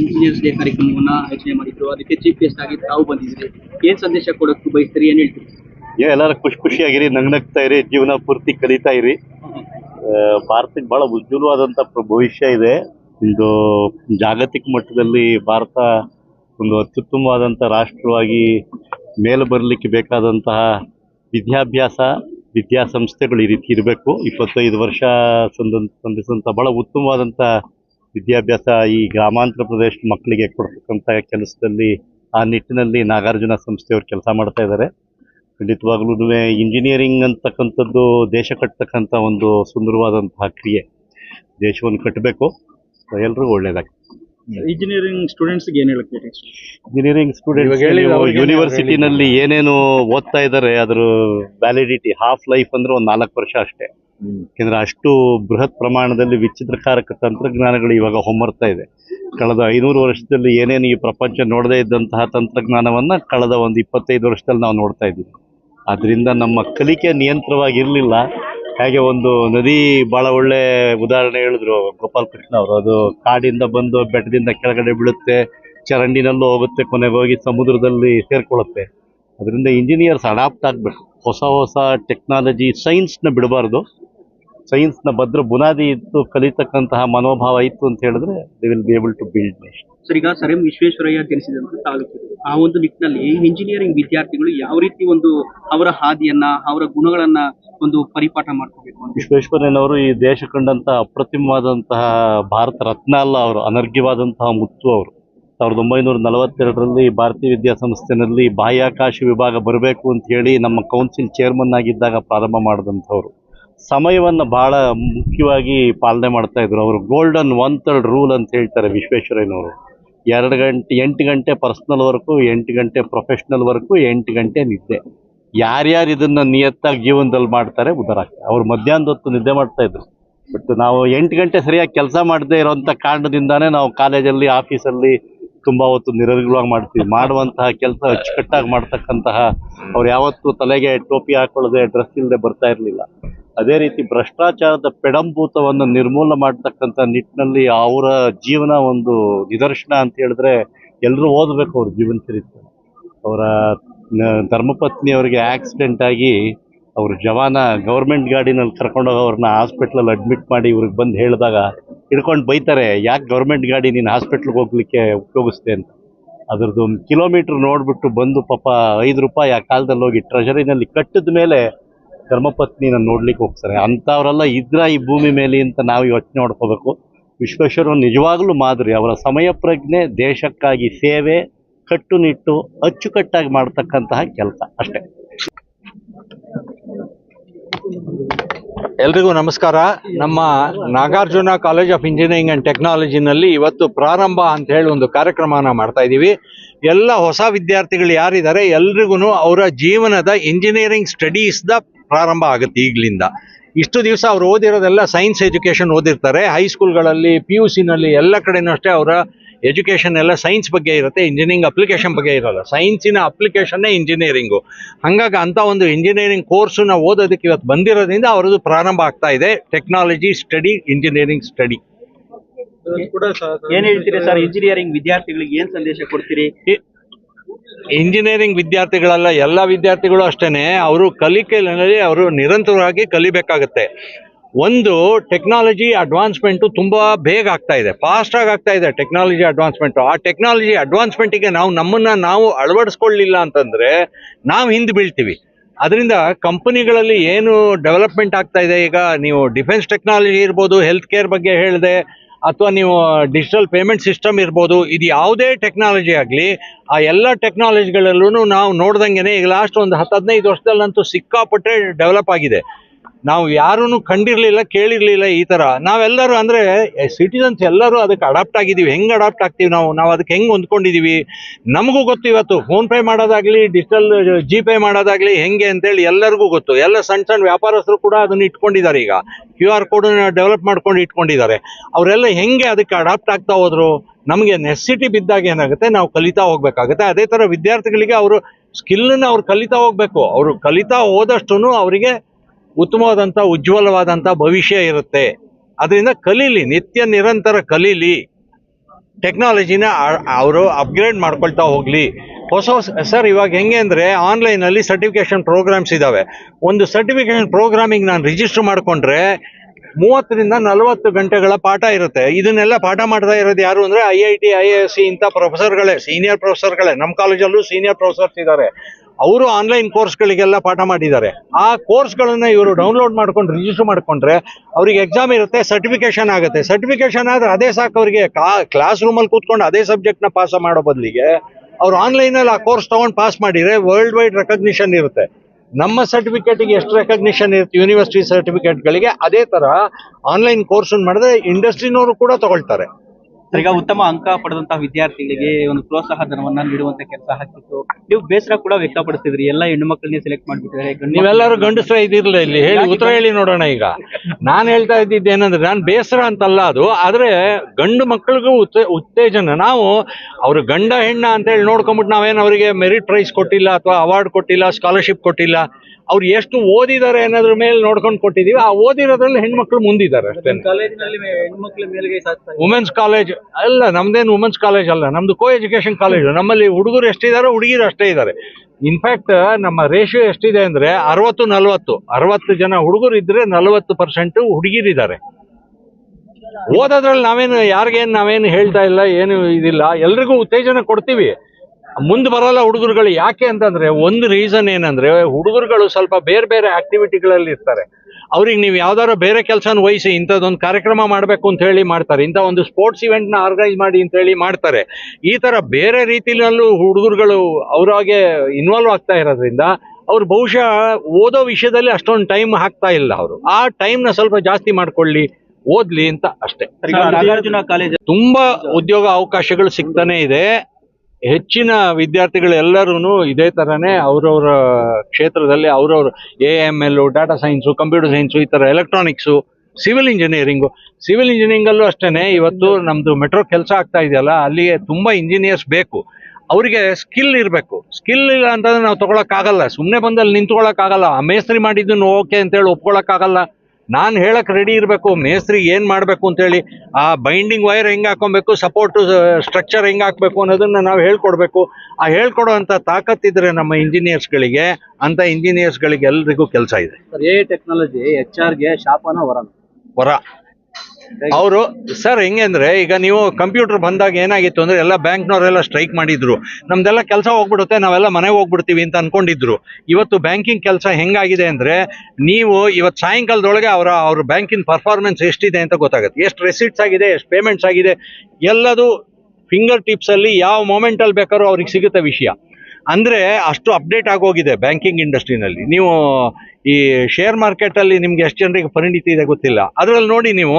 Engineers day ಕಾರ್ಯಕ್ರಮವನ್ನ ಆಯೋಜನೆ ಮಾಡಿದ್ರು. ಅದಕ್ಕೆ ಚೀಫ್ ಗೆಸ್ಟ್ ಆಗಿ ತಾವು ಬಂದಿದ್ರಿ ಏನ್ ಸಂದೇಶ ಕೊಡಕ್ಕೆ ಬಯಸ್ತೀರಿ? ಏನ್ ಹೇಳ್ತೀರಿ? ಏ ಎಲ್ಲರೂ ಖುಷಿ ಖುಷಿಯಾಗಿರಿ ನಗ್ನಗ್ತಾ ಇರಿ ಜೀವನ ಪೂರ್ತಿ ಕಲಿತಾ ಇರಿ. ಭಾರತಕ್ಕೆ ಬಹಳ ಉಜ್ವಲವಾದಂಥ ಭವಿಷ್ಯ ಇದೆ. ಒಂದು ಜಾಗತಿಕ ಮಟ್ಟದಲ್ಲಿ ಭಾರತ ಒಂದು ಅತ್ಯುತ್ತಮವಾದಂಥ ರಾಷ್ಟ್ರವಾಗಿ ಮೇಲೆ ಬರಲಿಕ್ಕೆ ಬೇಕಾದಂತಹ ವಿದ್ಯಾಭ್ಯಾಸ ವಿದ್ಯಾಸಂಸ್ಥೆಗಳು ಈ ರೀತಿ ಇರಬೇಕು. ಇಪ್ಪತ್ತೈದು ವರ್ಷ ಸಂದ ಸಂಧಿಸಿದಂಥ ಬಹಳ ಉತ್ತಮವಾದಂಥ ವಿದ್ಯಾಭ್ಯಾಸ ಈ ಗ್ರಾಮಾಂತರ ಪ್ರದೇಶದ ಮಕ್ಕಳಿಗೆ ಕೊಡ್ತಕ್ಕಂಥ ಕೆಲಸದಲ್ಲಿ ಆ ನಿಟ್ಟಿನಲ್ಲಿ ನಾಗಾರ್ಜುನ ಸಂಸ್ಥೆಯವರು ಕೆಲಸ ಮಾಡ್ತಾ ಇದ್ದಾರೆ ಖಂಡಿತವಾಗ್ಲೂ ಇಂಜಿನಿಯರಿಂಗ್ ಅಂತಕ್ಕಂಥದ್ದು ದೇಶ ಕಟ್ಟತಕ್ಕಂಥ ಒಂದು ಸುಂದರವಾದಂತಹ ಕ್ರಿಯೆ. ದೇಶವನ್ನು ಕಟ್ಟಬೇಕು. ಎಲ್ರಿಗೂ ಒಳ್ಳೇದಾಗ್ತದೆ ಇಂಜಿನಿಯರಿಂಗ್ ಸ್ಟೂಡೆಂಟ್ಸ್ ಏನು ಹೇಳ್ತೀರಿ ಇಂಜಿನಿಯರಿಂಗ್ ಸ್ಟೂಡೆಂಟ್ ಹೇಳಿ ಸ್ಟೂಡೆಂಟ್ಸ್ ಯೂನಿವರ್ಸಿಟಿನಲ್ಲಿ ಏನೇನು ಓದ್ತಾ ಇದ್ದಾರೆ ಅದ್ರ ವ್ಯಾಲಿಡಿಟಿ ಹಾಫ್ ಲೈಫ್ ಅಂದ್ರೆ ಒಂದು ನಾಲ್ಕು ವರ್ಷ ಅಷ್ಟೇ. ಯಾಕೆಂದ್ರೆ ಅಷ್ಟು ಬೃಹತ್ ಪ್ರಮಾಣದಲ್ಲಿ ವಿಚಿತ್ರಕಾರಕ ತಂತ್ರಜ್ಞಾನಗಳು ಇವಾಗ ಹೊಮ್ಮರ್ತಾ ಇದೆ. ಕಳೆದ ಐನೂರು ವರ್ಷದಲ್ಲಿ ಏನೇನು ಈ ಪ್ರಪಂಚ ನೋಡದೇ ಇದ್ದಂತಹ ತಂತ್ರಜ್ಞಾನವನ್ನ ಕಳೆದ ಒಂದು ಇಪ್ಪತ್ತೈದು ವರ್ಷದಲ್ಲಿ ನಾವು ನೋಡ್ತಾ ಇದ್ದೀವಿ. ಆದ್ರಿಂದ ನಮ್ಮ ಕಲಿಕೆ ನಿಯಂತ್ರವಾಗಿರಲಿಲ್ಲ. ಹಾಗೆ ಒಂದು ನದಿ ಬಹಳ ಒಳ್ಳೆ ಉದಾಹರಣೆ ಹೇಳಿದ್ರು ಗೋಪಾಲ್ ಕೃಷ್ಣ ಅವರು. ಅದು ಕಾಡಿಂದ ಬಂದು ಬೆಟ್ಟದಿಂದ ಕೆಳಗಡೆ ಬೀಳುತ್ತೆ, ಚರಂಡಿನಲ್ಲೂ ಹೋಗುತ್ತೆ, ಕೊನೆಗೆ ಹೋಗಿ ಸಮುದ್ರದಲ್ಲಿ ಸೇರ್ಕೊಳ್ಳುತ್ತೆ. ಅದರಿಂದ ಇಂಜಿನಿಯರ್ಸ್ ಅಡಾಪ್ಟ್ ಆಗಬೇಕು. ಹೊಸ ಹೊಸ ಟೆಕ್ನಾಲಜಿ ಸೈನ್ಸ್ನ ಬಿಡಬಾರ್ದು. ಸೈನ್ಸ್ನ ಭದ್ರ ಬುನಾದಿ ಇತ್ತು ಕಲಿತಕ್ಕಂತಹ ಮನೋಭಾವ ಇತ್ತು ಅಂತ ಹೇಳಿದ್ರೆ they will be able to build next sir ಈಗ ಸರ್ ಎಂ ವಿಶ್ವೇಶ್ವರಯ್ಯ ತಿಳಿಸಿದಂತೆ ತಾಲೂಕು ಆ ಒಂದು ನಿಟ್ಟಿನಲ್ಲಿ ಇಂಜಿನಿಯರಿಂಗ್ ವಿದ್ಯಾರ್ಥಿಗಳು ಯಾವ ರೀತಿ ಒಂದು ಅವರ ಹಾದಿಯನ್ನ ಅವರ ಗುಣಗಳನ್ನ ಒಂದು ಪರಿಪಾಠ ಮಾಡ್ಕೋಬೇಕು ವಿಶ್ವೇಶ್ವರಯ್ಯನವರು ಈ ದೇಶ ಕಂಡಂತಹ ಅಪ್ರತಿಮವಾದಂತಹ ಭಾರತ ರತ್ನ ಅಲ್ಲ ಅವರು ಅನರ್ಘ್ಯವಾದಂತಹ ಮುತ್ತು ಅವರು. ಸಾವಿರದ ಒಂಬೈನೂರ ನಲವತ್ತೆರಡರಲ್ಲಿ ಭಾರತೀಯ ವಿದ್ಯಾಸಂಸ್ಥೆನಲ್ಲಿ ಬಾಹ್ಯಾಕಾಶ ವಿಭಾಗ ಬರಬೇಕು ಅಂತ ಹೇಳಿ ನಮ್ಮ ಕೌನ್ಸಿಲ್ ಚೇರ್ಮನ್ ಆಗಿದ್ದಾಗ ಪ್ರಾರಂಭ ಮಾಡಿದಂಥವ್ರು. ಸಮಯವನ್ನು ಬಹಳ ಮುಖ್ಯವಾಗಿ ಪಾಲನೆ ಮಾಡ್ತಾ ಇದ್ರು. ಅವರು ಗೋಲ್ಡನ್ ಒನ್ ಥರ್ಡ್ ರೂಲ್ ಅಂತ ಹೇಳ್ತಾರೆ ವಿಶ್ವೇಶ್ವರಯ್ಯನವರು. ಎರಡು ಗಂಟೆ, ಎಂಟು ಗಂಟೆ ಪರ್ಸ್ನಲ್ ವರ್ಕು ಎಂಟು ಗಂಟೆ ಪ್ರೊಫೆಷ್ನಲ್ ವರ್ಕು ಎಂಟು ಗಂಟೆ ನಿದ್ದೆ. ಯಾರ್ಯಾರು ಇದನ್ನ ನಿಯತ್ತಾಗಿ ಜೀವನದಲ್ಲಿ ಮಾಡ್ತಾರೆ ಉದಾರಕ್ಕೆ ಅವ್ರು ಮಧ್ಯಾಹ್ನದ ಹೊತ್ತು ನಿದ್ದೆ ಮಾಡ್ತಾ ಇದ್ರು. ಬಟ್ ನಾವು ಎಂಟು ಗಂಟೆ ಸರಿಯಾಗಿ ಕೆಲಸ ಮಾಡದೇ ಇರೋವಂಥ ಕಾರಣದಿಂದಾನೇ ನಾವು ಕಾಲೇಜಲ್ಲಿ, ಆಫೀಸಲ್ಲಿ ತುಂಬಾ ಹೊತ್ತು ನಿರರ್ಗಳವಾಗಿ ಮಾಡ್ತೀವಿ. ಮಾಡುವಂತಹ ಕೆಲಸ ಅಚ್ಚುಕಟ್ಟಾಗಿ ಮಾಡ್ತಕ್ಕಂತಹ ಅವ್ರು ಯಾವತ್ತೂ ತಲೆಗೆ ಟೋಪಿ ಹಾಕೊಳ್ಳದೆ ಡ್ರೆಸ್ ಇಲ್ಲದೆ ಬರ್ತಾ ಇರಲಿಲ್ಲ. ಅದೇ ರೀತಿ ಭ್ರಷ್ಟಾಚಾರದ ಪೆಡಂಭೂತವನ್ನು ನಿರ್ಮೂಲನೆ ಮಾಡ್ತಕ್ಕಂಥ ನಿಟ್ಟಿನಲ್ಲಿ ಅವರ ಜೀವನ ಒಂದು ನಿದರ್ಶನ ಅಂತ ಹೇಳಿದ್ರೆ ಎಲ್ಲರೂ ಓದಬೇಕು ಅವ್ರ ಜೀವನ ಚರಿತ್ರೆ. ಅವರ ಧರ್ಮಪತ್ನಿ ಅವರಿಗೆ ಆಕ್ಸಿಡೆಂಟ್ ಆಗಿ ಅವ್ರ ಜವಾನ ಗೌರ್ಮೆಂಟ್ ಗಾಡಿನಲ್ಲಿ ಕರ್ಕೊಂಡೋಗಿ ಅವ್ರನ್ನ ಹಾಸ್ಪಿಟ್ಲಲ್ಲಿ ಅಡ್ಮಿಟ್ ಮಾಡಿ ಇವ್ರಿಗೆ ಬಂದು ಹೇಳಿದಾಗ ಹಿಡ್ಕೊಂಡು ಬೈತಾರೆ, ಯಾಕೆ ಗೌರ್ಮೆಂಟ್ ಗಾಡಿ ನೀನು ಹಾಸ್ಪಿಟ್ಲ್ಗೆ ಹೋಗ್ಲಿಕ್ಕೆ ಉಪಯೋಗಿಸ್ತೇ ಅಂತ. ಅದ್ರದ್ದು ಒಂದು ಕಿಲೋಮೀಟ್ರ್ ನೋಡ್ಬಿಟ್ಟು ಬಂದು ಪಾಪ ಐದು ರೂಪಾಯಿ ಆ ಕಾಲದಲ್ಲಿ ಹೋಗಿ ಟ್ರೆಜರಿನಲ್ಲಿ ಕಟ್ಟಿದ ಮೇಲೆ ಧರ್ಮಪತ್ನಿನ ನೋಡ್ಲಿಕ್ಕೆ ಹೋಗ್ತಾರೆ. ಅಂಥವರೆಲ್ಲ ಇದ್ರ ಈ ಭೂಮಿ ಮೇಲೆ ಅಂತ ನಾವು ಯೋಚನೆ ಮಾಡ್ಕೋಬೇಕು. ವಿಶ್ವೇಶ್ವರ ನಿಜವಾಗ್ಲೂ ಮಾದರಿ. ಅವರ ಸಮಯ ಪ್ರಜ್ಞೆ, ದೇಶಕ್ಕಾಗಿ ಸೇವೆ, ಕಟ್ಟುನಿಟ್ಟು, ಅಚ್ಚುಕಟ್ಟಾಗಿ ಮಾಡ್ತಕ್ಕಂತಹ ಕೆಲಸ ಅಷ್ಟೇ. ಎಲ್ರಿಗೂ ನಮಸ್ಕಾರ. ನಮ್ಮ Nagarjuna college of engineering and ಟೆಕ್ನಾಲಜಿನಲ್ಲಿ ಇವತ್ತು ಪ್ರಾರಂಭ ಅಂತ ಹೇಳಿ ಒಂದು ಕಾರ್ಯಕ್ರಮನ ಮಾಡ್ತಾ ಇದ್ದೀವಿ. ಎಲ್ಲ ಹೊಸ ವಿದ್ಯಾರ್ಥಿಗಳು ಯಾರಿದ್ದಾರೆ? ಎಲ್ರಿಗೂ ಅವರ ಜೀವನದ ಇಂಜಿನಿಯರಿಂಗ್ ಸ್ಟಡೀಸ್ದ ಪ್ರಾರಂಭ ಆಗುತ್ತೆ ಈಗಲಿಂದ. ಇಷ್ಟು ದಿವಸ ಅವ್ರು ಓದಿರೋದೆಲ್ಲ ಸೈನ್ಸ್ ಎಜುಕೇಷನ್ ಓದಿರ್ತಾರೆ. ಹೈಸ್ಕೂಲ್ಗಳಲ್ಲಿ ಪಿ ಯು ಸಿನಲ್ಲಿ ಎಲ್ಲ ಕಡೆನೂ ಅಷ್ಟೇ ಅವರ ಎಜುಕೇಷನ್ ಎಲ್ಲ ಸೈನ್ಸ್ ಬಗ್ಗೆ ಇರುತ್ತೆ ಇಂಜಿನಿಯರಿಂಗ್ ಅಪ್ಲಿಕೇಶನ್ ಬಗ್ಗೆ ಇರೋಲ್ಲ. ಸೈನ್ಸಿನ ಅಪ್ಲಿಕೇಶನ್ನೇ ಇಂಜಿನಿಯರಿಂಗು ಹಾಗಾಗಿ ಅಂಥ ಒಂದು ಇಂಜಿನಿಯರಿಂಗ್ ಕೋರ್ಸನ್ನ ಓದೋದಕ್ಕೆ ಇವತ್ತು ಬಂದಿರೋದ್ರಿಂದ ಅವರದ್ದು ಪ್ರಾರಂಭ ಆಗ್ತಾ ಇದೆ. ಟೆಕ್ನಾಲಜಿ ಸ್ಟಡಿ ಇಂಜಿನಿಯರಿಂಗ್ ಸ್ಟಡಿ ಏನ್ ಹೇಳ್ತೀರಿ ಸರ್? ಇಂಜಿನಿಯರಿಂಗ್ ವಿದ್ಯಾರ್ಥಿಗಳಿಗೆ ಏನ್ ಸಂದೇಶ ಕೊಡ್ತೀರಿ? ಇಂಜಿನಿಯರಿಂಗ್ ವಿದ್ಯಾರ್ಥಿಗಳಲ್ಲ, ಎಲ್ಲ ವಿದ್ಯಾರ್ಥಿಗಳು ಅಷ್ಟೇನೆ, ಅವರು ಕಲಿಕೆಯಲ್ಲಿ ಅವರು ನಿರಂತರವಾಗಿ ಕಲಿಬೇಕಾಗತ್ತೆ. ಒಂದು ಟೆಕ್ನಾಲಜಿ ಅಡ್ವಾನ್ಸ್ಮೆಂಟು ತುಂಬ ಬೇಗ ಆಗ್ತಾ ಇದೆ ಫಾಸ್ಟಾಗಿ ಆಗ್ತಾ ಇದೆ ಟೆಕ್ನಾಲಜಿ ಅಡ್ವಾನ್ಸ್ಮೆಂಟು ಆ ಟೆಕ್ನಾಲಜಿ ಅಡ್ವಾನ್ಸ್ಮೆಂಟಿಗೆ ನಾವು ನಮ್ಮನ್ನು ನಾವು ಅಳವಡಿಸ್ಕೊಳ್ಳಿಲ್ಲ ಅಂತಂದರೆ ನಾವು ಹಿಂದೆ ಬೀಳ್ತೀವಿ. ಅದರಿಂದ ಕಂಪನಿಗಳಲ್ಲಿ ಏನು ಡೆವಲಪ್ಮೆಂಟ್ ಆಗ್ತಾ ಇದೆ, ಈಗ ನೀವು ಡಿಫೆನ್ಸ್ ಟೆಕ್ನಾಲಜಿ ಇರ್ಬೋದು ಹೆಲ್ತ್ ಕೇರ್ ಬಗ್ಗೆ ಹೇಳಿದೆ ಅಥವಾ ನೀವು ಡಿಜಿಟಲ್ ಪೇಮೆಂಟ್ ಸಿಸ್ಟಮ್ ಇರ್ಬೋದು, ಇದು ಯಾವುದೇ ಟೆಕ್ನಾಲಜಿ ಆಗಲಿ, ಆ ಎಲ್ಲ ಟೆಕ್ನಾಲಜಿಗಳಲ್ಲೂ ನಾವು ನೋಡ್ದಂಗೆ ಈಗ ಲಾಸ್ಟ್ ಒಂದು ಹತ್ತು ಹದಿನೈದು ವರ್ಷದಲ್ಲಂತೂ ಸಿಕ್ಕಾಪಟ್ಟೆ ಡೆವಲಪ್ ಆಗಿದೆ. ನಾವು ಯಾರೂ ಕಂಡಿರಲಿಲ್ಲ, ಕೇಳಿರಲಿಲ್ಲ ಈ ಥರ ನಾವೆಲ್ಲರೂ ಅಂದರೆ ಸಿಟಿಸನ್ಸ್ ಎಲ್ಲರೂ ಅದಕ್ಕೆ ಅಡಾಪ್ಟ್ ಆಗಿದ್ದೀವಿ. ಹೆಂಗೆ ಅಡಾಪ್ಟ್ ಆಗ್ತೀವಿ ನಾವು? ನಾವು ಅದಕ್ಕೆ ಹೆಂಗೆ ಹೊಂದ್ಕೊಂಡಿದ್ದೀವಿ? ನಮಗೂ ಗೊತ್ತು ಇವತ್ತು. ಫೋನ್ಪೇ ಮಾಡೋದಾಗಲಿ ಡಿಜಿಟಲ್ ಜಿ ಪೇ ಮಾಡೋದಾಗಲಿ ಹೆಂಗೆ ಅಂತೇಳಿ ಎಲ್ಲರಿಗೂ ಗೊತ್ತು. ಎಲ್ಲ ಸಣ್ಣ ಸಣ್ಣ ವ್ಯಾಪಾರಸ್ಥರು ಕೂಡ ಅದನ್ನು ಇಟ್ಕೊಂಡಿದ್ದಾರೆ ಈಗ. ಕ್ಯೂ ಆರ್ ಕೋಡನ್ನ ಡೆವಲಪ್ ಮಾಡ್ಕೊಂಡು ಇಟ್ಕೊಂಡಿದ್ದಾರೆ. ಅವರೆಲ್ಲ ಹೆಂಗೆ ಅದಕ್ಕೆ ಅಡಾಪ್ಟ್ ಆಗ್ತಾ ಹೋದ್ರು? ನಮಗೆ ನೆಸಿಟಿ ಬಿದ್ದಾಗ ಏನಾಗುತ್ತೆ? ನಾವು ಕಲಿತಾ ಹೋಗ್ಬೇಕಾಗುತ್ತೆ. ಅದೇ ಥರ ವಿದ್ಯಾರ್ಥಿಗಳಿಗೆ ಅವರು ಸ್ಕಿಲ್ನ ಅವ್ರು ಕಲಿತಾ ಹೋಗ್ಬೇಕು. ಅವರು ಕಲಿತಾ ಹೋದಷ್ಟು ಅವರಿಗೆ ಉತ್ತಮವಾದಂಥ, ಉಜ್ವಲವಾದಂಥ ಭವಿಷ್ಯ ಇರುತ್ತೆ. ಅದರಿಂದ ಕಲೀಲಿ, ನಿತ್ಯ ನಿರಂತರ ಕಲೀಲಿ, ಟೆಕ್ನಾಲಜಿನ ಅವರು ಅಪ್ಗ್ರೇಡ್ ಮಾಡ್ಕೊಳ್ತಾ ಹೋಗಲಿ. ಹೊಸ ಹೊಸ, ಸರ್, ಇವಾಗ ಹೆಂಗೆ ಅಂದರೆ ಆನ್ಲೈನಲ್ಲಿ ಸರ್ಟಿಫಿಕೇಷನ್ ಪ್ರೋಗ್ರಾಮ್ಸ್ ಇದ್ದಾವೆ ಒಂದು ಸರ್ಟಿಫಿಕೇಷನ್ ಪ್ರೋಗ್ರಾಮಿಂಗ್ ನಾನು ರಿಜಿಸ್ಟರ್ ಮಾಡಿಕೊಂಡ್ರೆ ಮೂವತ್ತರಿಂದ ನಲವತ್ತು ಗಂಟೆಗಳ ಪಾಠ ಇರುತ್ತೆ. ಇದನ್ನೆಲ್ಲ ಪಾಠ ಮಾಡ್ತಾ ಇರೋದು ಯಾರು ಅಂದರೆ I I T, I S C ಇಂಥ ಪ್ರೊಫೆಸರ್ಗಳೇ, ಸೀನಿಯರ್ ಪ್ರೊಫೆಸರ್ಗಳೇ. ನಮ್ಮ ಕಾಲೇಜಲ್ಲೂ ಸೀನಿಯರ್ ಪ್ರೊಫೆಸರ್ಸ್ ಇದ್ದಾರೆ. ಅವರು ಆನ್ಲೈನ್ ಕೋರ್ಸ್ಗಳಿಗೆಲ್ಲ ಪಾಠ ಮಾಡಿದ್ದಾರೆ. ಆ ಕೋರ್ಸ್ಗಳನ್ನ ಇವರು ಡೌನ್ಲೋಡ್ ಮಾಡ್ಕೊಂಡು ರಿಜಿಸ್ಟರ್ ಮಾಡ್ಕೊಂಡ್ರೆ ಅವರಿಗೆ ಎಕ್ಸಾಮ್ ಇರುತ್ತೆ ಸರ್ಟಿಫಿಕೇಶನ್ ಆಗುತ್ತೆ. ಸರ್ಟಿಫಿಕೇಶನ್ ಆದ್ರೆ ಅದೇ ಸಾಕು ಅವರಿಗೆ. ಕ್ಲಾಸ್ ರೂಮಲ್ಲಿ ಕೂತ್ಕೊಂಡು ಅದೇ ಸಬ್ಜೆಕ್ಟ್ನ ಪಾಸ್ ಮಾಡೋ ಬದಲಿಗೆ ಅವ್ರು ಆನ್ಲೈನಲ್ಲಿ ಆ ಕೋರ್ಸ್ ತಗೊಂಡು ಪಾಸ್ ಮಾಡಿದ್ರೆ ವರ್ಲ್ಡ್ ವೈಡ್ ರೆಕಗ್ನಿಷನ್ ಇರುತ್ತೆ. ನಮ್ಮ ಸರ್ಟಿಫಿಕೇಟಿಗೆ ಎಷ್ಟು ರೆಕಗ್ನಿಷನ್ ಇರುತ್ತೆ? ಯೂನಿವರ್ಸಿಟಿ ಸರ್ಟಿಫಿಕೇಟ್ಗಳಿಗೆ ಅದೇ ತರ ಆನ್ಲೈನ್ ಕೋರ್ಸ್ ಮಾಡಿದ್ರೆ ಇಂಡಸ್ಟ್ರಿನವರು ಕೂಡ ತಗೊಳ್ತಾರೆ. ಸರ್, ಈಗ ಉತ್ತಮ ಅಂಕ ಪಡೆದಂತಹ ವಿದ್ಯಾರ್ಥಿಗಳಿಗೆ ಒಂದು ಪ್ರೋತ್ಸಾಹ ಧನವನ್ನ ನೀಡುವಂತ ಕೆಲಸ ಹಾಕಿತ್ತು ನೀವು ಬೇಸರ ಕೂಡ ವ್ಯಕ್ತಪಡಿಸಿದ್ರಿ ಎಲ್ಲ ಹೆಣ್ಣು ಮಕ್ಕಳನ್ನ ಸೆಲೆಕ್ಟ್ ಮಾಡ್ಬಿಟ್ಟಿದ್ದಾರೆ ನೀವೆಲ್ಲರೂ ಗಂಡಸ್ರ ಇದಿರಲ್ಲ ಇಲ್ಲಿ. ಹೇಳಿ ಉತ್ತರ ಹೇಳಿ ನೋಡೋಣ ಈಗ. ನಾನು ಹೇಳ್ತಾ ಇದ್ದಿದ್ದೆ ಏನಂದ್ರೆ ನಾನು ಬೇಸರ ಅಂತಲ್ಲ ಅದು ಆದ್ರೆ ಗಂಡು ಮಕ್ಕಳಿಗೂ ಉತ್ತೇ ಉತ್ತೇಜನ. ನಾವು ಅವ್ರ ಗಂಡ ಹೆಣ್ಣ ಅಂತ ಹೇಳಿ ನೋಡ್ಕೊಂಬಿಟ್ಟು ನಾವೇನು ಅವರಿಗೆ ಮೆರಿಟ್ ಪ್ರೈಸ್ ಕೊಟ್ಟಿಲ್ಲ ಅಥವಾ ಅವಾರ್ಡ್ ಕೊಟ್ಟಿಲ್ಲ ಸ್ಕಾಲರ್ಶಿಪ್ ಕೊಟ್ಟಿಲ್ಲ ಅವ್ರು ಎಷ್ಟು ಓದಿದ್ದಾರೆ ಅನ್ನೋದ್ರ ಮೇಲೆ ನೋಡ್ಕೊಂಡು ಕೊಟ್ಟಿದೀವಿ. ಆ ಓದಿರೋದ್ರಲ್ಲಿ ಹೆಣ್ಮಕ್ಳು ಮುಂದಿದ್ದಾರೆ ಅಷ್ಟೇ ವುಮೆನ್ಸ್ ಕಾಲೇಜ್ ಅಲ್ಲ ನಮ್ದೇನು ವುಮೆನ್ಸ್ ಕಾಲೇಜ್ ಅಲ್ಲ ನಮ್ದು ಕೋ ಎಜುಕೇಶನ್ ಕಾಲೇಜ್ ನಮ್ಮಲ್ಲಿ ಹುಡುಗರು ಎಷ್ಟಿದ್ದಾರೆ ಹುಡುಗಿರು ಅಷ್ಟೇ ಇದ್ದಾರೆ. ಇನ್ಫ್ಯಾಕ್ಟ್ ನಮ್ಮ ರೇಷಿಯೋ ಎಷ್ಟಿದೆ ಅಂದ್ರೆ ಅರವತ್ತು ನಲವತ್ತು. ಅರವತ್ತು ಜನ ಹುಡುಗರು ಇದ್ರೆ ನಲವತ್ತು ಪರ್ಸೆಂಟ್ ಹುಡುಗಿರಿದ್ದಾರೆ ಓದೋದ್ರಲ್ಲಿ ನಾವೇನು ಯಾರಿಗೇನು ನಾವೇನು ಹೇಳ್ತಾ ಇಲ್ಲ ಏನು ಇದಿಲ್ಲ. ಎಲ್ರಿಗೂ ಉತ್ತೇಜನ ಕೊಡ್ತೀವಿ. ಮುಂದೆ ಬರಲ್ಲ ಹುಡುಗರುಗಳು. ಯಾಕೆ ಅಂತಂದ್ರೆ ಒಂದು ರೀಸನ್ ಏನಂದ್ರೆ ಹುಡುಗರುಗಳು ಸ್ವಲ್ಪ ಬೇರೆ ಬೇರೆ ಆಕ್ಟಿವಿಟಿಗಳಲ್ಲಿ ಇರ್ತಾರೆ. ಅವ್ರಿಗೆ ನೀವು ಯಾವ್ದಾದ್ರು ಬೇರೆ ಕೆಲಸನ ವಹಿಸಿ ಇಂಥದ್ದೊಂದು ಕಾರ್ಯಕ್ರಮ ಮಾಡಬೇಕು ಅಂತ ಹೇಳಿ ಮಾಡ್ತಾರೆ. ಇಂಥ ಒಂದು ಸ್ಪೋರ್ಟ್ಸ್ ಇವೆಂಟ್ನ ಆರ್ಗನೈಸ್ ಮಾಡಿ ಅಂತ ಹೇಳಿ ಮಾಡ್ತಾರೆ. ಈ ತರ ಬೇರೆ ರೀತಿಯಲ್ಲೂ ಹುಡುಗರುಗಳು ಅವರಾಗೆ ಇನ್ವಾಲ್ವ್ ಆಗ್ತಾ ಇರೋದ್ರಿಂದ ಅವ್ರು ಬಹುಶಃ ಓದೋ ವಿಷಯದಲ್ಲಿ ಅಷ್ಟೊಂದು ಟೈಮ್ ಹಾಕ್ತಾ ಇಲ್ಲ ಅವರು. ಆ ಟೈಮ್ನ ಸ್ವಲ್ಪ ಜಾಸ್ತಿ ಮಾಡ್ಕೊಳ್ಳಿ ಓದ್ಲಿ ಅಂತ ಅಷ್ಟೇ. ಈಗ ನಾಗಾರ್ಜುನ ಕಾಲೇಜ್ ತುಂಬಾ ಉದ್ಯೋಗ ಅವಕಾಶಗಳು ಸಿಗ್ತಾನೆ ಇದೆ. ಹೆಚ್ಚಿನ ವಿದ್ಯಾರ್ಥಿಗಳು ಎಲ್ಲರೂ ಇದೇ ತರನೇ ಅವರವರ ಕ್ಷೇತ್ರದಲ್ಲಿ ಅವ್ರವ್ರ A M L data science computer science ಈ ಥರ ಎಲೆಕ್ಟ್ರಾನಿಕ್ಸು ಸಿವಿಲ್ ಇಂಜಿನಿಯರಿಂಗು ಸಿವಿಲ್ ಇಂಜಿನಿಯರಿಂಗಲ್ಲೂ ಅಷ್ಟೇ ಇವತ್ತು ನಮ್ಮದು ಮೆಟ್ರೋ ಕೆಲಸ ಆಗ್ತಾ ಇದೆಯಲ್ಲ, ಅಲ್ಲಿಗೆ ತುಂಬ ಇಂಜಿನಿಯರ್ಸ್ ಬೇಕು. ಅವರಿಗೆ ಸ್ಕಿಲ್ ಇರಬೇಕು. ಸ್ಕಿಲ್ ಇಲ್ಲ ಅಂತಂದ್ರೆ ನಾವು ತಗೊಳಕ್ಕಾಗಲ್ಲ. ಸುಮ್ಮನೆ ಬಂದಲ್ಲಿ ನಿಂತ್ಕೊಳ್ಳೋಕ್ಕಾಗಲ್ಲ ಆ ಮೇಸ್ತ್ರಿ ಮಾಡಿದ್ದನ್ನು ಓಕೆ ಅಂತೇಳಿ ಒಪ್ಕೊಳಕ್ಕಾಗಲ್ಲ. ನಾನು ಹೇಳಕ್ ರೆಡಿ ಇರಬೇಕು ಮೇಸ್ತ್ರಿ ಏನು ಮಾಡಬೇಕು ಅಂತೇಳಿ ಆ ಬೈಂಡಿಂಗ್ ವೈರ್ ಹೆಂಗೆ ಹಾಕೊಬೇಕು ಸಪೋರ್ಟ್ ಸ್ಟ್ರಕ್ಚರ್ ಹೆಂಗೆ ಹಾಕಬೇಕು ಅನ್ನೋದನ್ನ ನಾವು ಹೇಳ್ಕೊಡ್ಬೇಕು. ಆ ಹೇಳ್ಕೊಡೋ ಅಂತ ತಾಕತ್ತಿದ್ರೆ ನಮ್ಮ ಇಂಜಿನಿಯರ್ಸ್ಗಳಿಗೆ ಅಂತ ಇಂಜಿನಿಯರ್ಸ್ಗಳಿಗೆ ಎಲ್ರಿಗೂ ಕೆಲಸ ಇದೆ. ಎ ಟೆಕ್ನಾಲಜಿ ಎಚ್ಗೆ ಶಾಪನ ಹೊರ ವರ. ಅವರು, ಸರ್, ಹೆಂಗೆ ಅಂದ್ರೆ, ಈಗ ನೀವು ಕಂಪ್ಯೂಟರ್ ಬಂದಾಗ ಏನಾಗಿತ್ತು ಅಂದ್ರೆ ಎಲ್ಲ ಬ್ಯಾಂಕ್ನವರೆಲ್ಲ ಸ್ಟ್ರೈಕ್ ಮಾಡಿದ್ರು. ನಮ್ದೆಲ್ಲ ಕೆಲಸ ಹೋಗ್ಬಿಡುತ್ತೆ, ನಾವೆಲ್ಲ ಮನೆಗೆ ಹೋಗ್ಬಿಡ್ತೀವಿ ಅಂತ ಅನ್ಕೊಂಡಿದ್ರು. ಇವತ್ತು ಬ್ಯಾಂಕಿಂಗ್ ಕೆಲಸ ಹೆಂಗಾಗಿದೆ ಅಂದ್ರೆ, ನೀವು ಇವತ್ತು ಸಾಯಂಕಾಲದೊಳಗೆ ಅವರ, ಅವ್ರ ಬ್ಯಾಂಕಿನ ಪರ್ಫಾರ್ಮೆನ್ಸ್ ಎಷ್ಟಿದೆ ಅಂತ ಗೊತ್ತಾಗುತ್ತೆ. ಎಷ್ಟು ರೆಸಿಟ್ಸ್ ಆಗಿದೆ, ಎಷ್ಟು ಪೇಮೆಂಟ್ಸ್ ಆಗಿದೆ, ಎಲ್ಲದು ಫಿಂಗರ್ ಟಿಪ್ಸ್ ಅಲ್ಲಿ ಯಾವ ಮೊಮೆಂಟ್ ಅಲ್ಲಿ ಬೇಕಾದ್ರೂ ಅವ್ರಿಗೆ ಸಿಗುತ್ತೆ ವಿಷಯ. ಅಂದ್ರೆ ಅಷ್ಟು ಅಪ್ಡೇಟ್ ಆಗೋಗಿದೆ ಬ್ಯಾಂಕಿಂಗ್ ಇಂಡಸ್ಟ್ರಿನಲ್ಲಿ ನೀವು ಈ ಶೇರ್ ಮಾರ್ಕೆಟ್ ಅಲ್ಲಿ ನಿಮ್ಗೆ ಎಷ್ಟು ಜನರಿಗೆ ಪರಿಣಿತಿ ಇದೆ ಗೊತ್ತಿಲ್ಲ. ಅದರಲ್ಲಿ ನೋಡಿ ನೀವು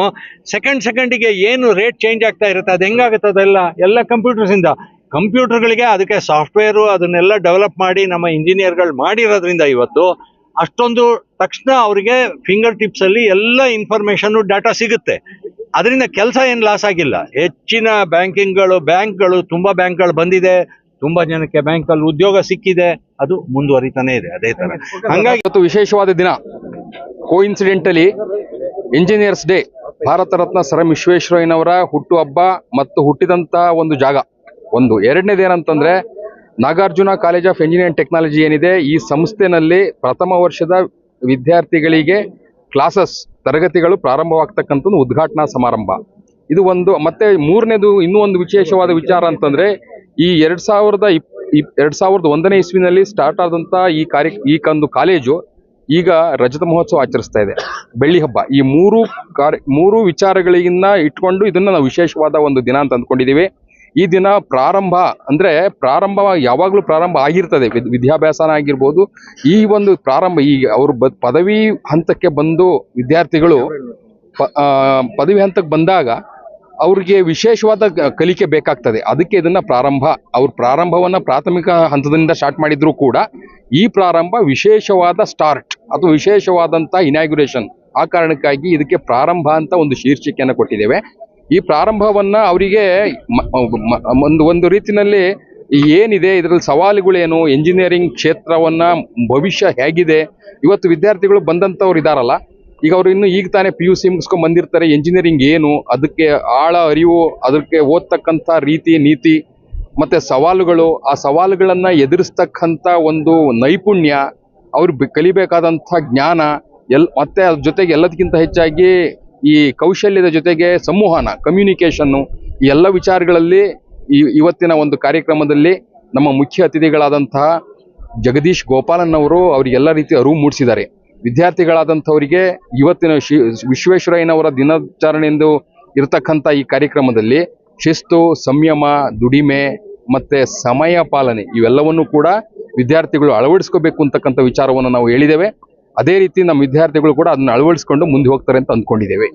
ಸೆಕೆಂಡ್ ಸೆಕೆಂಡಿಗೆ ಏನು ರೇಟ್ ಚೇಂಜ್ ಆಗ್ತಾ ಇರುತ್ತೆ, ಅದು ಹೆಂಗಾಗುತ್ತೆ ಅದೆಲ್ಲ? ಎಲ್ಲ ಕಂಪ್ಯೂಟರ್ಸ್ ಇಂದ. ಕಂಪ್ಯೂಟರ್ಗಳಿಗೆ ಅದಕ್ಕೆ ಸಾಫ್ಟ್ವೇರು ಅದನ್ನೆಲ್ಲ ಡೆವಲಪ್ ಮಾಡಿ ನಮ್ಮ ಇಂಜಿನಿಯರ್ಗಳು ಮಾಡಿರೋದ್ರಿಂದ ಇವತ್ತು, ಅಷ್ಟೊಂದು ತಕ್ಷಣ ಅವರಿಗೆ ಫಿಂಗರ್ ಟಿಪ್ಸ್ ಅಲ್ಲಿ ಎಲ್ಲ ಇನ್ಫಾರ್ಮೇಷನ್ನು ಡಾಟಾ ಸಿಗುತ್ತೆ. ಅದರಿಂದ ಕೆಲಸ ಏನು ಲಾಸ್ ಆಗಿಲ್ಲ. ಹೆಚ್ಚಿನ ಬ್ಯಾಂಕಿಂಗ್ಗಳು ಬ್ಯಾಂಕ್ಗಳು ತುಂಬಾ ಬ್ಯಾಂಕ್ಗಳು ಬಂದಿದೆ. ತುಂಬಾ ಜನಕ್ಕೆ ಬ್ಯಾಂಕಲ್ಲಿ ಉದ್ಯೋಗ ಸಿಕ್ಕಿದೆ. ಅದು ಮುಂದುವರಿತಾನೆ ಇದೆ ಅದೇ ತರ. ಹಂಗಾಗಿ ಇವತ್ತು ವಿಶೇಷವಾದ ದಿನ coincidentally engineers day Bharat Ratna sir M ವಿಶ್ವೇಶ್ವರಯ್ಯನವರ ಹುಟ್ಟುಹಬ್ಬ ಮತ್ತು ಹುಟ್ಟಿದಂತ ಒಂದು ಜಾಗ. ಒಂದು ಎರಡನೇದು ಏನಂತಂದ್ರೆ Nagarjuna college of engineering technology ಏನಿದೆ ಈ ಸಂಸ್ಥೆನಲ್ಲಿ ಪ್ರಥಮ ವರ್ಷದ ವಿದ್ಯಾರ್ಥಿಗಳಿಗೆ ಕ್ಲಾಸಸ್ ತರಗತಿಗಳು ಪ್ರಾರಂಭವಾಗ್ತಕ್ಕಂಥ ಒಂದು ಉದ್ಘಾಟನಾ ಸಮಾರಂಭ. ಇದು ಒಂದು ಮತ್ತೆ ಮೂರನೇದು ಇನ್ನೂ ಒಂದು ವಿಶೇಷವಾದ ವಿಚಾರ ಅಂತಂದ್ರೆ ಈ ಎರಡ್ ಸಾವಿರದ ಇಪ್- ಎರಡ್ ಸಾವಿರದ ಒಂದನೇ ಇಸ್ವಿನಲ್ಲಿ ಸ್ಟಾರ್ಟ್ ಆದಂತ ಈ ಕಾರ್ಯ, ಈ ಒಂದು ಕಾಲೇಜು ಈಗ ರಜತ ಮಹೋತ್ಸವ ಆಚರಿಸ್ತಾ ಇದೆ. ಬೆಳ್ಳಿ ಹಬ್ಬ. ಈ ಮೂರು ಕಾರ್ಯ, ಮೂರು ವಿಚಾರಗಳಿಗಿನ್ನ ಇಟ್ಕೊಂಡು ಇದನ್ನ ನಾವು ವಿಶೇಷವಾದ ಒಂದು ದಿನ ಅಂತ ಅಂದ್ಕೊಂಡಿದೀವಿ. ಈ ದಿನ ಪ್ರಾರಂಭ ಅಂದ್ರೆ ಪ್ರಾರಂಭ ಯಾವಾಗಲೂ ಪ್ರಾರಂಭ ಆಗಿರ್ತದೆ. ವಿದ್- ವಿದ್ಯಾಭ್ಯಾಸನ ಆಗಿರ್ಬೋದು, ಈ ಒಂದು ಪ್ರಾರಂಭ, ಈ ಅವರು ಪದವಿ ಹಂತಕ್ಕೆ ಬಂದು ವಿದ್ಯಾರ್ಥಿಗಳು ಪದವಿ ಹಂತಕ್ಕೆ ಬಂದಾಗ ಅವ್ರಿಗೆ ವಿಶೇಷವಾದ ಕಲಿಕೆ ಬೇಕಾಗ್ತದೆ. ಅದಕ್ಕೆ ಇದನ್ನ ಪ್ರಾರಂಭ. ಅವ್ರ ಪ್ರಾರಂಭವನ್ನ ಪ್ರಾಥಮಿಕ ಹಂತದಿಂದ ಸ್ಟಾರ್ಟ್ ಮಾಡಿದ್ರು ಕೂಡ ಈ ಪ್ರಾರಂಭ ವಿಶೇಷವಾದ ಸ್ಟಾರ್ಟ್ ಅಥವಾ ವಿಶೇಷವಾದಂತ ಇನಾಗ್ಯುರೇಷನ್ ಆ ಕಾರಣಕ್ಕಾಗಿ ಇದಕ್ಕೆ ಪ್ರಾರಂಭ ಅಂತ ಒಂದು ಶೀರ್ಷಿಕೆಯನ್ನು ಕೊಟ್ಟಿದ್ದೇವೆ. ಈ ಪ್ರಾರಂಭವನ್ನ ಅವರಿಗೆ ಒಂದು ಒಂದು ರೀತಿಯಲ್ಲಿ ಏನಿದೆ, ಇದರಲ್ಲಿ ಸವಾಲುಗಳೇನು ಎಂಜಿನಿಯರಿಂಗ್ ಕ್ಷೇತ್ರವನ್ನ ಭವಿಷ್ಯ ಹೇಗಿದೆ, ಇವತ್ತು ವಿದ್ಯಾರ್ಥಿಗಳು ಬಂದಂಥವ್ರು ಇದಾರಲ್ಲ ಈಗ ಅವರು ಇನ್ನು ಈಗ ತಾನೇ ಪಿ ಯು ಸಿ ಮುಗಿಸ್ಕೊಂಡ್ ಬಂದಿರ್ತಾರೆ ಎಂಜಿನಿಯರಿಂಗ್ ಏನು, ಅದಕ್ಕೆ ಆಳ ಅರಿವು, ಅದಕ್ಕೆ ಓದ್ತಕ್ಕಂಥ ರೀತಿ, ನೀತಿ, ಮತ್ತೆ ಸವಾಲುಗಳು, ಆ ಸವಾಲುಗಳನ್ನ ಎದುರಿಸ್ತಕ್ಕಂಥ ಒಂದು ನೈಪುಣ್ಯ, ಅವ್ರು ಕಲಿಬೇಕಾದಂಥ ಜ್ಞಾನ, ಎಲ್, ಮತ್ತೆ ಅದ್ರ ಜೊತೆಗೆ ಎಲ್ಲದಕ್ಕಿಂತ ಹೆಚ್ಚಾಗಿ ಈ ಕೌಶಲ್ಯದ ಜೊತೆಗೆ ಸಂವಹನ ಕಮ್ಯುನಿಕೇಷನ್ನು ಎಲ್ಲ ವಿಚಾರಗಳಲ್ಲಿ ಇವತ್ತಿನ ಒಂದು ಕಾರ್ಯಕ್ರಮದಲ್ಲಿ ನಮ್ಮ ಮುಖ್ಯ ಅತಿಥಿಗಳಾದಂತಹ ಜಗದೀಶ್ ಗೋಪಾಲನ್ ಅವರು ಅವರಿಗೆಲ್ಲ ರೀತಿ ಅರಿವು ಮೂಡಿಸಿದ್ದಾರೆ. ವಿದ್ಯಾರ್ಥಿಗಳಾದಂಥವರಿಗೆ ಇವತ್ತಿನ ಶಿ, ವಿಶ್ವೇಶ್ವರಯ್ಯನವರ ದಿನಾಚರಣೆಯಂದು ಇರತಕ್ಕಂಥ ಈ ಕಾರ್ಯಕ್ರಮದಲ್ಲಿ ಶಿಸ್ತು, ಸಂಯಮ, ದುಡಿಮೆ ಮತ್ತೆ ಸಮಯ ಪಾಲನೆ ಇವೆಲ್ಲವನ್ನು ಕೂಡ ವಿದ್ಯಾರ್ಥಿಗಳು ಅಳವಡಿಸ್ಕೋಬೇಕು ಅಂತಕ್ಕಂಥ ವಿಚಾರವನ್ನು ನಾವು ಹೇಳಿದ್ದೇವೆ. ಅದೇ ರೀತಿ ನಮ್ಮ ವಿದ್ಯಾರ್ಥಿಗಳು ಕೂಡ ಅದನ್ನು ಅಳವಡಿಸ್ಕೊಂಡು ಮುಂದೆ ಹೋಗ್ತಾರೆ ಅಂತ ಅಂದ್ಕೊಂಡಿದ್ದೇವೆ.